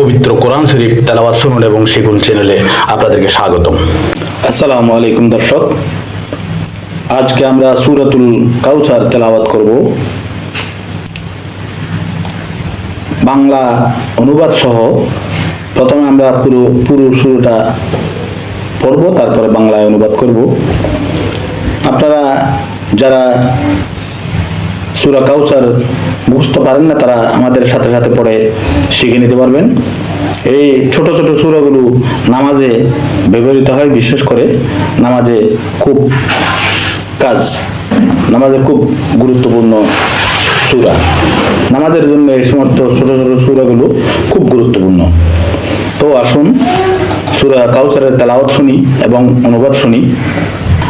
পবিত্র কোরআন শরীফ তেলাওয়াত শুনুন এবং শিখুন চ্যানেলে আপনাদেরকে স্বাগতম। আসসালামু আলাইকুম দর্শক, আজকে আমরা সুরাতুল কাউসার তেলাওয়াত করব। বাংলা অনুবাদ সহ প্রথমে আমরা পুরো পুরো শুরুটা পড়ব, তারপরে বাংলায় অনুবাদ করব। আপনারা যারা সুরা কাউসার বুঝতে পারেন না, তারা আমাদের সাথে সাথে পড়ে শিখে নিতে পারবেন। এই ছোট ছোট সুরাগুলো নামাজে ব্যবহৃত হয়, বিশেষ করে নামাজে খুব কাজ, নামাজে খুব গুরুত্বপূর্ণ সুরা। নামাজের জন্য এই সমস্ত ছোট ছোট সুরাগুলো খুব গুরুত্বপূর্ণ। তো আসুন, সুরা কাউসারের তেলাওয়াত শুনি এবং অনুবাদ শুনি।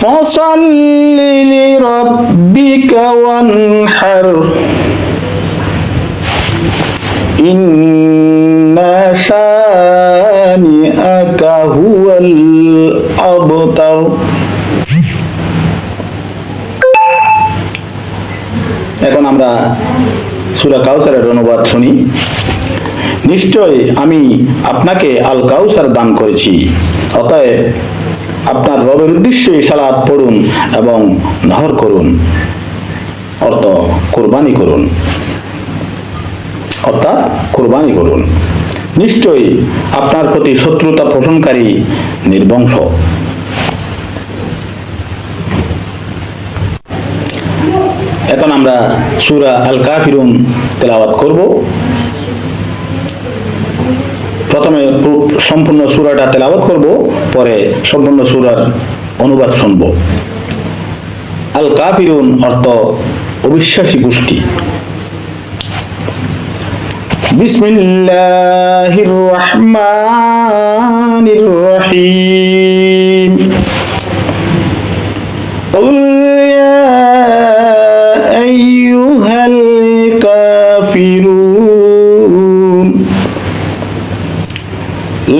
فصل لربك وانحر إن شانئك هو الأبتر এখন আমরা সুরা কাউসারের অনুবাদ শুনি নিশ্চয় আমি আপনাকে আল কাউসার দান করেছি অতএব আপনার রবের উদ্দেশ্যে সালাদ পড়ুন এবং নহর করুন। অর্থ, কোরবানি করুন। অর্থাৎ, কোরবানি করুন। নিশ্চয়ই আপনার প্রতি শত্রুতা পোষণকারী নির্বংশ। এখন আমরা সুরা আল কাফিরুন তেলাওয়াত করব। প্রথমে সম্পূর্ণ সুরাটা তেলাওয়াত করব, পরে সম্পূর্ণ সুরার অনুবাদ শুনব। আল কাফিরুন অর্থ অবিশ্বাসী গোষ্ঠী। বিসমিল্লাহির রহমানির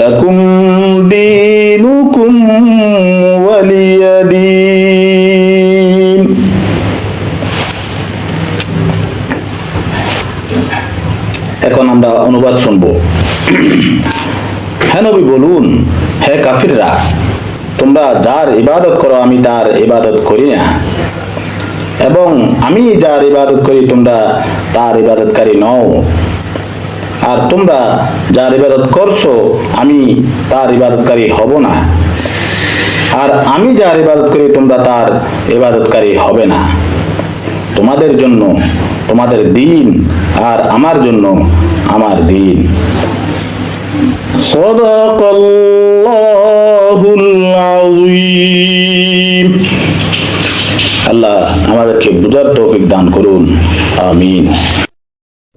লাকুম দীনুকুম ওয়ালিয়াদিন। এখন আমরা অনুবাদ শুনব। হ্যাঁ বলুন, হে কাফিররা, তোমরা যার ইবাদত করো, আমি তার ইবাদত করি না। এবং আমি যার ইবাদত করি, তোমরা তার ইবাদতকারী নও। আর তোমরা যার ইবাদত করছ আমি তার ইবাদতকারী হব না। আর আমি যার ইবাদত করি তোমরা তার ইবাদতকারী হবে না। তোমাদের জন্য তোমাদের দিন আর আমার জন্য আমার দিন। আল্লাহ আমাদেরকে বুঝার তৌফিক দান করুন। আমিন।